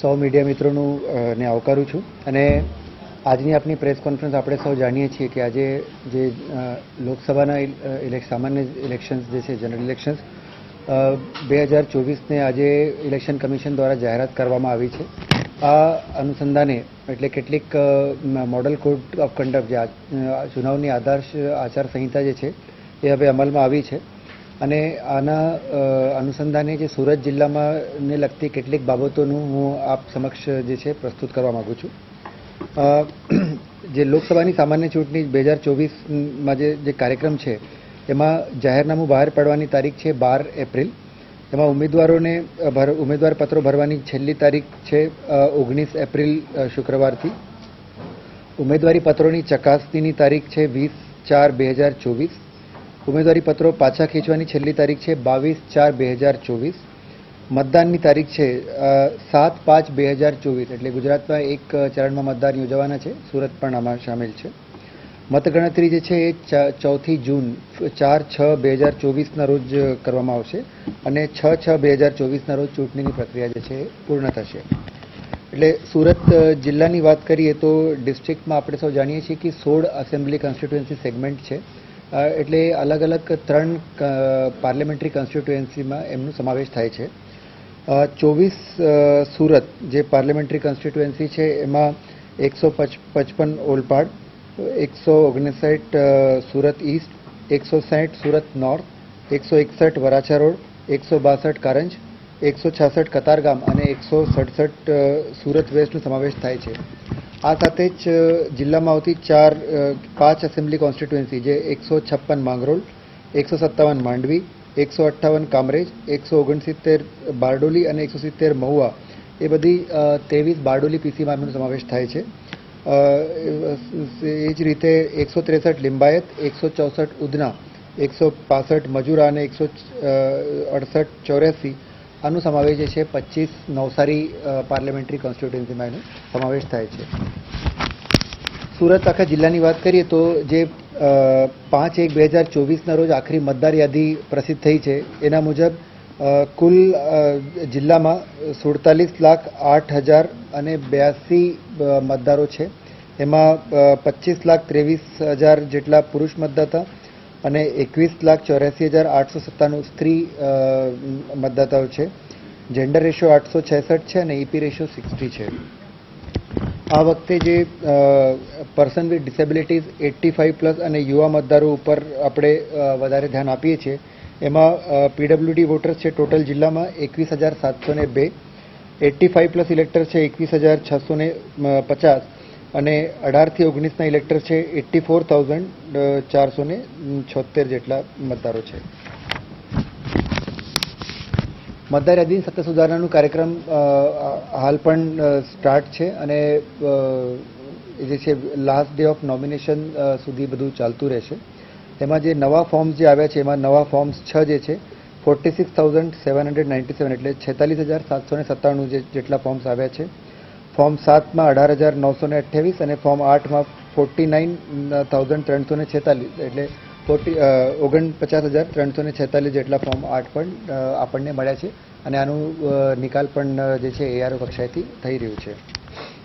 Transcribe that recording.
સૌ મીડિયા મિત્રોનું ને આવકારું છું. અને આજની આપની પ્રેસ કોન્ફરન્સ આપણે સૌ જાણીએ છીએ કે આજે જે લોકસભાના સામાન્ય ઇલેક્શન્સ જે છે, જનરલ ઇલેક્શન્સ બે હજાર ચોવીસને આજે ઇલેક્શન કમિશન દ્વારા જાહેરાત કરવામાં આવી છે. આ અનુસંધાને એટલે કેટલીક મોડલ કોડ ઓફ કન્ડક્ટ જે ચુનાવની આદર્શ આચાર સંહિતા જે છે, એ હવે અમલમાં આવી છે. અને આના અનુસંધાને જે સુરત જિલ્લામાં ને લગતી કેટલીક બાબતોનું હું આપ સમક્ષ જે છે પ્રસ્તુત કરવા માગું છું. જે લોકસભાની સામાન્ય ચૂંટણી બે હજાર ચોવીસમાં જે જે કાર્યક્રમ છે, એમાં જાહેરનામું બહાર પાડવાની તારીખ છે બાર એપ્રિલ. એમાં ઉમેદવારોને ઉમેદવાર પત્રો ભરવાની છેલ્લી તારીખ છે ઓગણીસ એપ્રિલ શુક્રવારથી. ઉમેદવારી પત્રોની ચકાસણીની તારીખ છે વીસ ચાર બે હજાર ચોવીસ. ઉમેદવારી પત્રો પાછા ખેંચવાની છેલ્લી તારીખ છે બાવીસ ચાર બે હજાર ચોવીસ. મતદાનની તારીખ છે સાત પાંચ બે હજાર ચોવીસ. એટલે ગુજરાતમાં એક ચરણમાં મતદાન યોજવાના છે. સુરત પણ આમાં સામેલ છે. મતગણતરી જે છે એ ચોથી જૂન, ચાર છ બે હજાર ચોવીસના રોજ કરવામાં આવશે અને છ છ બે હજાર ચોવીસના રોજ ચૂંટણીની પ્રક્રિયા જે છે પૂર્ણ થશે. એટલે સુરત જિલ્લાની વાત કરીએ તો ડિસ્ટ્રિક્ટમાં આપણે સૌ જાણીએ છીએ કે સોળ એસેમ્બલી કોન્સ્ટિટ્યુએન્સી સેગમેન્ટ છે. એટલે અલગ અલગ ત્રણ પાર્લામેન્ટરી કોન્સ્ટિટ્યુએન્સીમાં એમનો સમાવેશ થાય છે. ચોવીસ સુરત જે પાર્લામેન્ટરી કોન્સ્ટિટ્યુએન્સી છે, એમાં એકસો પચપન ઓલપાડ, એકસો ઓગણસાઠ સુરત ઈસ્ટ એકસો સાઠ સુરત નોર્થ એકસો એકસઠ વરાછા રોડ, એકસો બાસઠ કારંજ, એકસો છાસઠ કતારગામ અને એકસો સડસઠ સુરત વેસ્ટનો સમાવેશ થાય છે. આ સાથે જ જિલ્લામાં આવતી ચાર પાંચ એસેમ્બલી કોન્સ્ટિટ્યુએન્સી, જે એકસો છપ્પન માંગરોળ, એકસો સત્તાવન માંડવી, એકસો અઠ્ઠાવન કામરેજ, એકસો ઓગણસિત્તેર બારડોલી અને એકસો સિત્તેર મહુવા, એ બધી ત્રેવીસ બારડોલી પીસીમાં એમનો સમાવેશ થાય છે. એ જ રીતે એકસો ત્રેસઠ લિંબાયત, એકસો ચોસઠ ઉધના, એકસો પાસઠ મજુરા અને એકસો અડસઠ ચોર્યાસી આનો સમાવેશ જે છે પચીસ નવસારી પાર્લામેન્ટરી કોન્સ્ટિટ્યુન્સીમાં એનો સમાવેશ થાય છે. સુરત આખા જિલ્લાની વાત કરીએ તો જે પાંચ એક બે હજાર ચોવીસના રોજ આખરી મતદાર યાદી પ્રસિદ્ધ થઈ છે, એના મુજબ કુલ જિલ્લામાં સુડતાલીસ લાખ આઠ હજાર અને બ્યાસી મતદારો છે. એમાં પચીસ લાખ ત્રેવીસ હજાર જેટલા પુરુષ મતદાતા અને એકવીસ લાખ ચોર્યાસી હજાર આઠસો સત્તાણું સ્ત્રી મતદાતાઓ છે. જેન્ડર રેશિયો આઠસો છેસઠ છે અને ઈપી રેશિયો સિક્સટી છે. આ વખતે જે person with disabilities eighty five plus અને યુવા મતદારો ઉપર આપણે વધારે ધ્યાન આપીએ છીએ. એમાં પીડબ્લ્યુડી વોટર્સ છે ટોટલ જિલ્લામાં એકવીસ હજાર સાતસો ને બે. એટ્ટી ફાઇવ પ્લસ ઇલેક્ટર છે એકવીસ હજાર છસો ને પચાસ. અને અઢારથી ઓગણીસના ઇલેક્ટર છે, એટ્ટી ફોર થાઉઝન્ડ ચારસો ને છોતેર જેટલા મતદારો છે. મતદાર યાદી સત્ય સુધારણાનું કાર્યક્રમ હાલ પણ સ્ટાર્ટ છે અને જે છે લાસ્ટ ડે ઓફ નોમિનેશન સુધી બધું ચાલતું રહેશે. એમાં જે નવા ફોર્મ્સ જે આવ્યા છે, એમાં નવા ફોર્મ્સ છ જે છે forty six thousand seven hundred ninety seven એટલે છેતાલીસ હજાર સાતસો ને સત્તાણું જેટલા ફોર્મ્સ આવ્યા છે. ફોર્મ સાતમાં અઢાર હજાર નવસો ને અઠ્યાવીસ અને ફોર્મ આઠમાં ફોર્ટી નાઇન થાઉઝન્ડ ત્રણસો ને છેતાલીસ, એટલે ફોર્ટી ઓગણપચાસ હજાર ત્રણસો ને છેતાલીસ જેટલા ફોર્મ આઠ પણ આપણને મળ્યા છે. અને આનું નિકાલ પણ જે છે એઆરઓ કક્ષાએથી થઈ રહ્યું છે.